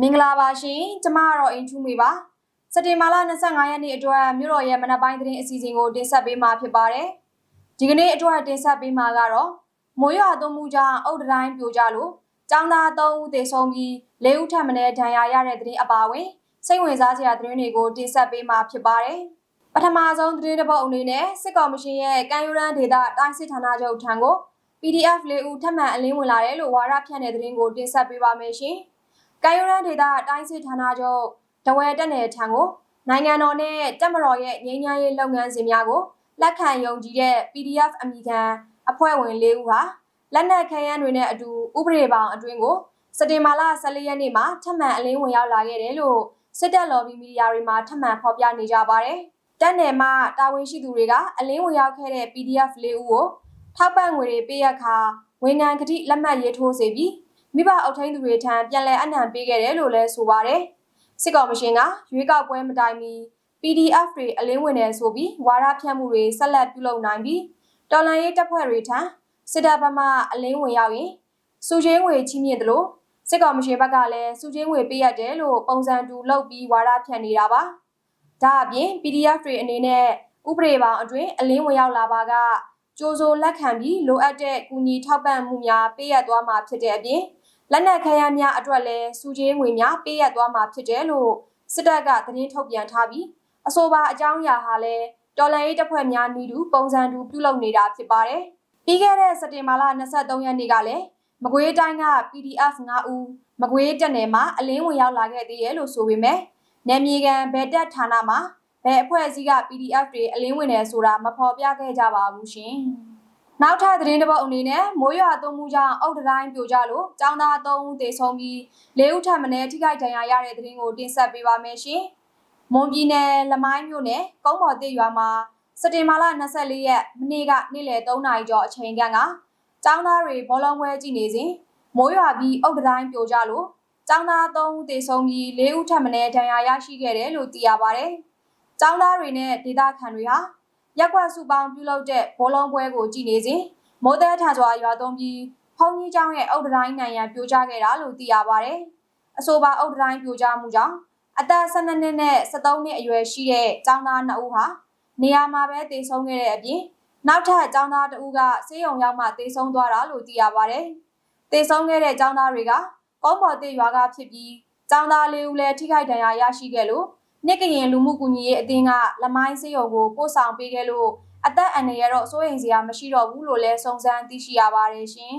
မင်္ဂလာပါရှင်ကျမကတော့အင်ချူမေပါစက်တင်ဘာလ25ရက်နေ့အတွက်မြို့တော်ရဲ့မနက်ပိုင်းသတင်းအစီအစဉ်ကိုတင်ဆက်ပေးမှာဖြစ်ပါတယ်ဒီကနေ့အတွက်တင်ဆက်ပေးမှာကတော့မိုးရွာသွန်းမှုကြောင့်အုတ်တိုင်းပြိုကျလို့ကျောင်းသား3ဦးသေဆုံးပြီး၄ဦးထပ်မံဒဏ်ရာရတဲ့သတင်းအပါအဝင်စိတ်ဝင်စားစရာသတင်းတွေကိုတင်ဆက်ပေးမှာဖြစ်ပါတယ်ပထမဆုံးသတင်းတစ်ပုဒ်အနေနဲ့စစ်ကောင်မရှင်ရဲ့ကံယူရန်ဒေတာတိုင်းစစ်ဌာနချုပ်ထံကို PDF ၄ဦးထပ်မံအလင်းဝင်လာတယ်လို့ဝါရဖြန့်တဲ့သတင်းကိုတင်ဆက်ပေးပါမယ်ရှင်။ ကံရိုးရန်ဒေတာတိုင်းစစ်ဌာနချုပ်တဝဲတက်နယ်ထံကိုနိုင်ငံတော်နဲ့တက်မတော်ရဲ့ငြိမ်းချမ်းရေးလုပ်ငန်းစဉ်များကိုလက်ခံယုံကြည်တဲ့ PDF အမိခံအဖွဲ့ဝင်၄ဦးဟာလက်နက်ခဲယမ်းတွေနဲ့အတူဥပဒေပေါင်းအတွင်းကိုစက်တင်ဘာလ14ရက်နေ့မှာထပ်မံအလင်းဝင်ရောက်လာခဲ့တယ်လို့စစ်တပ်လော်ဘီမီဒီယာတွေမှာထပ်မံဖော်ပြနေကြပါတယ်။တက်နယ်မှာတာဝန်ရှိသူတွေကအလင်းဝင်ရောက်ခဲ့တဲ့ PDF ၄ဦးကိုထောက်ပံ့ငွေတွေပေးရခါဝန်ခံကတိလက်မှတ်ရေးထိုးစေပြီး မိဘအုပ်ထိန်းသူတွေထံပြန်လည်အနှံပေးခဲ့တယ်လို့လည်းဆိုပါတယ်။စစ်ကောင်မရှင်ကရွေးကောက်ပွဲမတိုင်မီ PDF တွေအလင်းဝင်တယ်ဆိုပြီးဝါရဖြန့်မှုတွေဆက်လက်ပြုလုပ်နိုင်ပြီးတော်လန်ရေးတပ်ဖွဲ့တွေထံစစ်တပ်ဘက်မှအလင်းဝင်ရောက်ရင်စုချင်းငွေချီးမြှင့်တယ်လို့စစ်ကောင်မရှင်ဘက်ကလည်းစုချင်းငွေပေးရတယ်လို့ပုံစံတူလုပ်ပြီးဝါရဖြန့်နေတာပါ။ဒါအပြင် PDF တွေအနေနဲ့ဥပဒေပေါင်းအတွင်းအလင်းဝင်ရောက်လာပါကကြိုးစိုးလက်ခံပြီးလိုအပ်တဲ့ကူညီထောက်ပံ့မှုများပေးရသွားမှာဖြစ်တဲ့အပြင် လက်နက်ခဲယမ်းများအတွက်လည်းစုချင်းငွေများပေးရသွားမှာဖြစ်တယ်လို့စစ်တပ်ကသတင်းထုတ်ပြန်ထားပြီးအဆိုပါအကြောင်းအရာဟာလည်းတော်လှန်ရေးတပ်ဖွဲ့များနီးတူပုံစံတူပြုလုပ်နေတာဖြစ်ပါတယ်။ပြီးခဲ့တဲ့စက်တင်ဘာလ23ရက်နေ့ကလည်းမကွေးတိုင်းက PDF 9ဦးမကွေးတက်နယ်မှာအလင်းဝင်ရောက်လာခဲ့သေးရဲ့လို့ဆိုပေမဲ့နယ်မြေကန်ဘယ်တက်ဌာနမှာဘယ်အဖွဲ့အစည်းက PDF တွေအလင်းဝင်တယ်ဆိုတာမဖော်ပြခဲ့ကြပါဘူးရှင်။ နောက်ထပ်သတင်းတစ်ပုဒ်အနေနဲ့မိုးရွာသွန်းမှုကြောင့်အုတ်တတိုင်းပြိုကျလို့ကျောင်းသား3ဦးသေဆုံးပြီး၄ဦးထပ်မံထိခိုက်ဒဏ်ရာရတဲ့သတင်းကိုတင်ဆက်ပေးပါမယ်ရှင်။မွန်ပြည်နယ်လမိုင်းမြို့နယ်ကုန်းမော်တိရွာမှာစက်တင်ဘာလ24ရက်မနေ့ကနေ့လယ်3နာရီကျော်အချိန်ကကကျောင်းသားတွေဘောလုံးပွဲကြည့်နေစဉ်မိုးရွာပြီးအုတ်တတိုင်းပြိုကျလို့ကျောင်းသား3ဦးသေဆုံးပြီး၄ဦးထပ်မံဒဏ်ရာရရှိခဲ့တယ်လို့သိရပါဗျ။ကျောင်းသားတွေနဲ့ဒေသခံတွေဟာ ရက်ကွက်စုပေါင်းပြုလုပ်တဲ့ဘောလုံးပွဲကိုကြည့်နေစဉ်မိုးသည်ထစွာရွာသွန်းပြီးဖုန်ကြီးကျောင်းရဲ့အုတ်တိုင်းနိုင်ရန်ပြိုကျခဲ့တာလို့သိရပါဗျ။အဆိုပါအုတ်တိုင်းပြိုကျမှုကြောင့်အသက်12နှစ်နဲ့13နှစ်အရွယ်ရှိတဲ့ကျောင်းသား2ဦးဟာနေရာမှာပဲတေဆုံးခဲ့တဲ့အပြင်နောက်ထပ်ကျောင်းသား2ဦးကဆေးရုံရောက်မှတေဆုံးသွားတာလို့သိရပါဗျ။တေဆုံးခဲ့တဲ့ကျောင်းသားတွေကကောင်းပေါ်တေရွာကဖြစ်ပြီးကျောင်းသား၄ဦးလည်းထိခိုက်ဒဏ်ရာရရှိခဲ့လို့ နှစ်ကရင်လူမှုကူညီရေးအသင်းကလမိုင်းစေယုံကိုပို့ဆောင်ပေးခဲ့လို့အသက်အန္တရာယ်တော့စိုးရိမ်စရာမရှိတော့ဘူးလို့လည်းစုံစမ်းသိရှိရပါတယ်ရှင်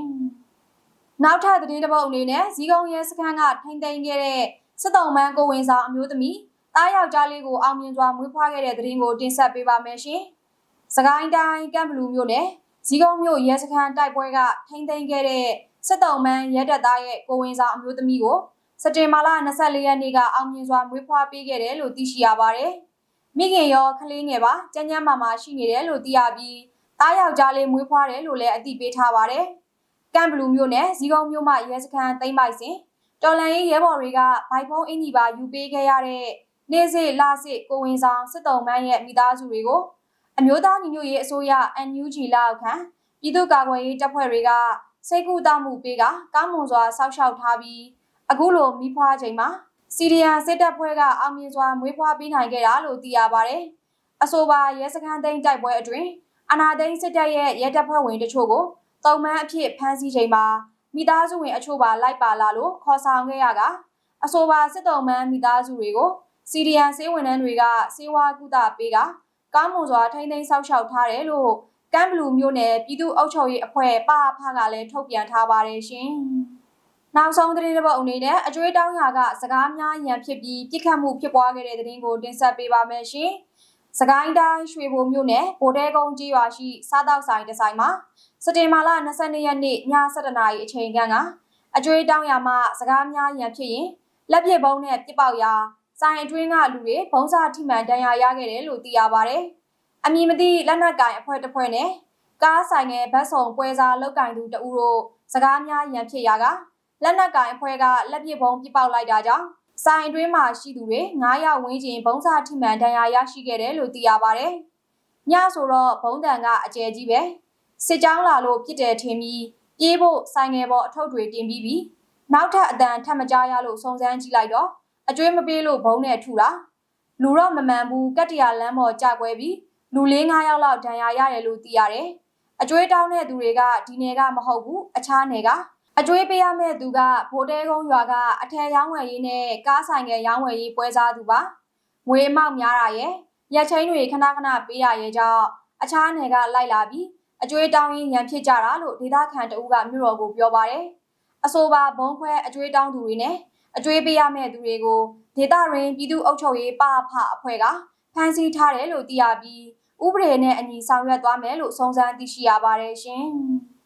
။နောက်ထပ်သတင်းတစ်ပုဒ်အနေနဲ့ဇီးကုံရဲစခန်းကထိမ့်သိမ်းခဲ့တဲ့စစ်တုံးမန်းကိုဝင်ဆောင်အမျိုးသမီးတားယောက်ျားလေးကိုအောင်မြင်စွာမွေးဖွားခဲ့တဲ့သတင်းကိုတင်ဆက်ပေးပါမယ်ရှင်။စကိုင်းတိုင်းကမ်ဘလူးမြို့နယ်ဇီးကုံမြို့ရဲစခန်းတိုက်ပွဲကထိမ့်သိမ်းခဲ့တဲ့စစ်တုံးမန်းရဲတပ်သားရဲ့ကိုဝင်ဆောင်အမျိုးသမီးကို စက်တင်ဘာလ24ရက်နေ့ကအောင်မြင်စွာမွေးဖွားပေးခဲ့တယ်လို့သိရှိရပါတယ်။မိခင်ရောကလေးငယ်ပါကြမ်းကြမ်းမာမာရှိနေတယ်လို့သိရပြီးတားယောက်ျားလေးမွေးဖွားတယ်လို့လည်းအသိပေးထားပါတယ်။ကမ်ဘလူးမြို့နယ်ဇီကုံမြို့မှရဲစခန်းသိမ်းပိုက်စဉ်တော်လန်ရေးရဲဘော်တွေကဘိုက်ဖုံးအင်ကြီးပါယူပေးခဲ့ရတဲ့နေ့စစ်လစစ်ကိုဝင်ဆောင်စစ်တုံးမန်းရဲ့မိသားစုတွေကိုအမျိုးသားညီညွတ်ရေးအစိုးရ NUG လက်အောက်ခံပြည်သူ့ကာကွယ်ရေးတပ်ဖွဲ့တွေကစိတ်ကူတာမှုပေးကကောင်းမွန်စွာစောက်ရှောက်ထားပြီး အခုလိုမိဖွားချိန်မှာစီရီယာစစ်တပ်ဖွဲ့ကအောင်မြင်စွာမွေးဖွားပေးနိုင်ခဲ့တာလို့သိရပါတယ်။အဆိုပါရဲစခန်းသိမ်းတိုက်ပွဲအတွင်းအနာသိန်းစစ်တပ်ရဲ့ရဲတပ်ဖွဲ့ဝင်တချို့ကိုတုံမှန်းအဖြစ်ဖမ်းဆီးချိန်မှာမိသားစုဝင်အချို့ပါလိုက်ပါလာလို့ခေါ်ဆောင်ခဲ့ရကအဆိုပါစစ်တုံမှန်းမိသားစုတွေကိုစီရီယန်စေးဝန်ထမ်းတွေကစေဝါကုသပေးကကောင်းမွန်စွာထိန်းသိမ်းဆောက်ရှောက်ထားတယ်လို့ကမ်ဘလူးမြို့နယ်ပြည်သူ့အုပ်ချုပ်ရေးအဖွဲ့ပအဖကလည်းထုတ်ပြန်ထားပါတယ်ရှင်။ နောက်ဆုံးသတင်းတစ်ပုဒ်အနေနဲ့အကျွေးတောင်းရာကစကားများရန်ဖြစ်ပြီးပြစ်ခတ်မှုဖြစ်ပွားခဲ့တဲ့သတင်းကိုတင်ဆက်ပေးပါမယ်ရှင်။စကိုင်းတိုင်းရွှေဘိုမြို့နယ်ဗိုလ်တဲကုန်းကြီးရွာရှိစားတောက်ဆိုင်တစ်ဆိုင်မှာစတင်မာလာ22ရက်နေ့ည7:00နာရီအချိန်ခန့်ကအကျွေးတောင်းရာမှစကားများရန်ဖြစ်ရင်လက်ပစ်ဘုံနဲ့ပြစ်ပေါက်ရာဆိုင်အတွင်းကလူတွေဘုံစာထိမှန်ဒဏ်ရာရခဲ့တယ်လို့သိရပါဗျ။အမည်မသိလက်နက်ကင်အဖွဲ့တစ်ဖွဲ့နဲ့ကားဆိုင်ငယ်ဘတ်စုံပွဲစားလောက်ကင်သူတအူတို့စကားများရန်ဖြစ်ရာက လက်နက်ကင်အဖွဲ့ကလက်ပစ်ဘုံပြပောက်လိုက်တာကြောင့်ဆိုင်တွင်းမှာရှိသူတွေ9ယောက်ဝန်းကျင်ဘုံစာထိမှန်ဒဏ်ရာရရှိခဲ့တယ်လို့သိရပါဗျ။ညဆိုတော့ဘုံတန်ကအကျယ်ကြီးပဲစစ်ကြောင်းလာလို့ပြစ်တယ်ထင်ပြီးပြေးဖို့ဆိုင်ငယ်ပေါ်အထုပ်တွေတင်ပြီးပြီးနောက်ထပ်အတန်ထပ်မကြားရလို့စုံစမ်းကြည့်လိုက်တော့အကျွေးမပေးလို့ဘုံနဲ့ထူတာလူတော့မမှန်ဘူးကတ္တရာလမ်းပေါ်ကြကွဲပြီးလူလေး၅ယောက်လောက်ဒဏ်ရာရတယ်လို့သိရတယ်အကျွေးတောင်းတဲ့သူတွေကဒီနယ်ကမဟုတ်ဘူးအခြားနယ်က အကျွေးပေးရမယ့်သူကဗိုလ်တဲကုန်းရွာကအထက်ရောင်းဝယ်ရေးနဲ့ကားဆိုင်ငယ်ရောင်းဝယ်ရေးပွဲစားသူပါငွေအမောက်များတာရဲ့ရက်ချင်းတွေခဏခဏပေးရရဲ့ကြောင့်အခြားနယ်ကလိုက်လာပြီးအကျွေးတောင်းရင်းရန်ဖြစ်ကြတာလို့ဒေသခံတအူးကမြို့တော်ကိုပြောပါတယ်အဆိုပါဘုံခွဲအကျွေးတောင်းသူတွေနဲ့အကျွေးပေးရမယ့်သူတွေကိုဒေသရင်းပြည်သူ့အုပ်ချုပ်ရေးပအဖအဖွဲ့ကဖမ်းဆီးထားတယ်လို့သိရပြီးဥပဒေနဲ့အညီဆောင်ရွက်သွားမယ်လို့စုံစမ်းသိရှိရပါတယ်ရှင်။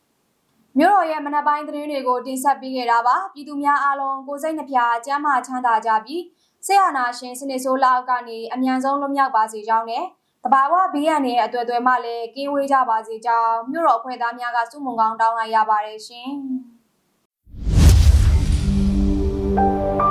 မြို့တော်ရဲ့မနက်ပိုင်းသတင်းတွေကိုတင်ဆက်ပေးခဲ့တာပါပြည်သူများအားလုံးကိုစိတ်နှပြအကျမ်းမာချမ်းသာကြပြီးဆေးရနာရှင်စနစ်ဆိုးလောက်ကနေအမြန်ဆုံးလွတ်မြောက်ပါစေကြောင်းနဲ့တဘာဝဘေးရန်ရဲ့အတွေ့အကြုံမှလည်းကင်းဝေးကြပါစေကြောင်းမြို့တော်အဖွဲ့သားများကစုမုံကောင်းတောင်းလိုက်ရပါတယ်ရှင်။